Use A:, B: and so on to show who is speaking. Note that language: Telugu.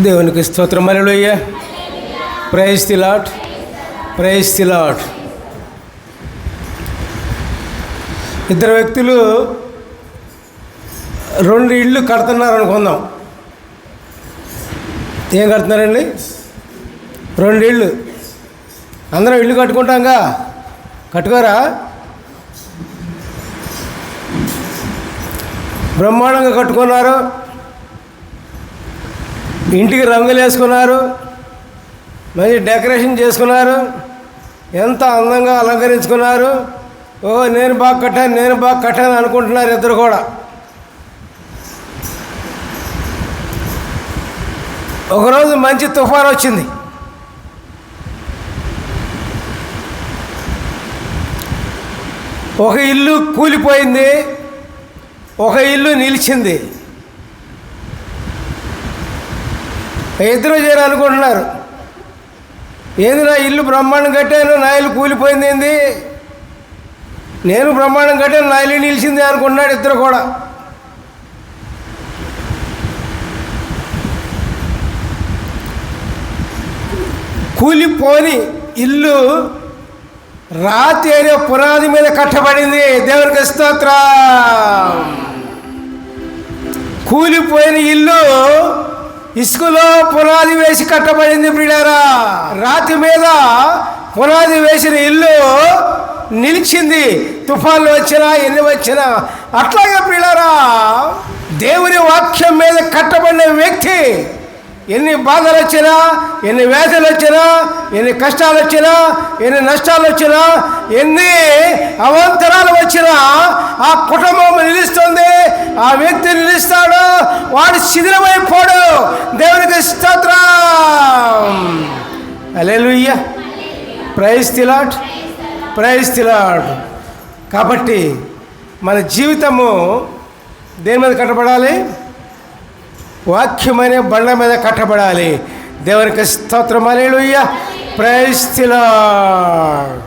A: దేవునికి స్తోత్రం. మరలుయ్య praise the lord praise the lord ఇద్దరు వ్యక్తులు రెండు ఇళ్ళు కడుతున్నారు అనుకుందాం. ఏం కడుతున్నారండి? రెండు ఇళ్ళు. అందరం ఇల్లు కట్టుకుంటాంగా? కట్టుకోరా? బ్రహ్మాండంగా కట్టుకున్నారు. ఇంటికి రంగులు వేసుకున్నారు మంచి డెకరేషన్ చేసుకున్నారు ఎంత అందంగా అలంకరించుకున్నారు. ఓ నేను బాగా కట్టాను నేను బాగా కట్టాను అనుకుంటున్నారు ఇద్దరు కూడా. ఒకరోజు మంచి తుఫాన్ వచ్చింది. ఒక ఇల్లు కూలిపోయింది ఒక ఇల్లు నిలిచింది. ఇద్దరు చేయాలనుకుంటున్నారు ఏంది నా ఇల్లు బ్రహ్మాండం కట్టాను నా ఇల్లు కూలిపోయింది ఏంది? నేను బ్రహ్మాండం కట్టాను నా ఇల్లు నిలిచింది అనుకుంటున్నాడు ఇద్దరు కూడా. కూలిపోని ఇల్లు రాతి అనే పునాది మీద కట్టబడింది. దేవునికి స్తోత్ర. కూలిపోయిన ఇల్లు ఇసుకలో పునాది వేసి కట్టబడింది ప్రియులారా. రాతి మీద పునాది వేసిన ఇల్లు నిలిచింది. తుఫాన్లు వచ్చినా ఎన్ని వచ్చినా. అట్లాగే ప్రియులారా దేవుని వాక్యం మీద కట్టబడిన వ్యక్తి ఎన్ని బాధలు వచ్చినా ఎన్ని వ్యాధులు వచ్చినా ఎన్ని కష్టాలు వచ్చినా ఎన్ని నష్టాలు వచ్చినా ఎన్ని అవంతరాలు వచ్చినా ఆ కుటుంబం నిలుస్తుంది. ఆ వ్యక్తి నిలుస్తాడు. వాడు శిథిలమైపోడు. ప్రైజ్ తిలాట్ ప్రైజ్ తిలాట్ కాబట్టి మన జీవితము దేని మీద కట్టబడాలి? వాక్యమనే బండ మీద కట్టబడాలి. దేవునికి స్తోత్రం. Alleluia praise తిలాట్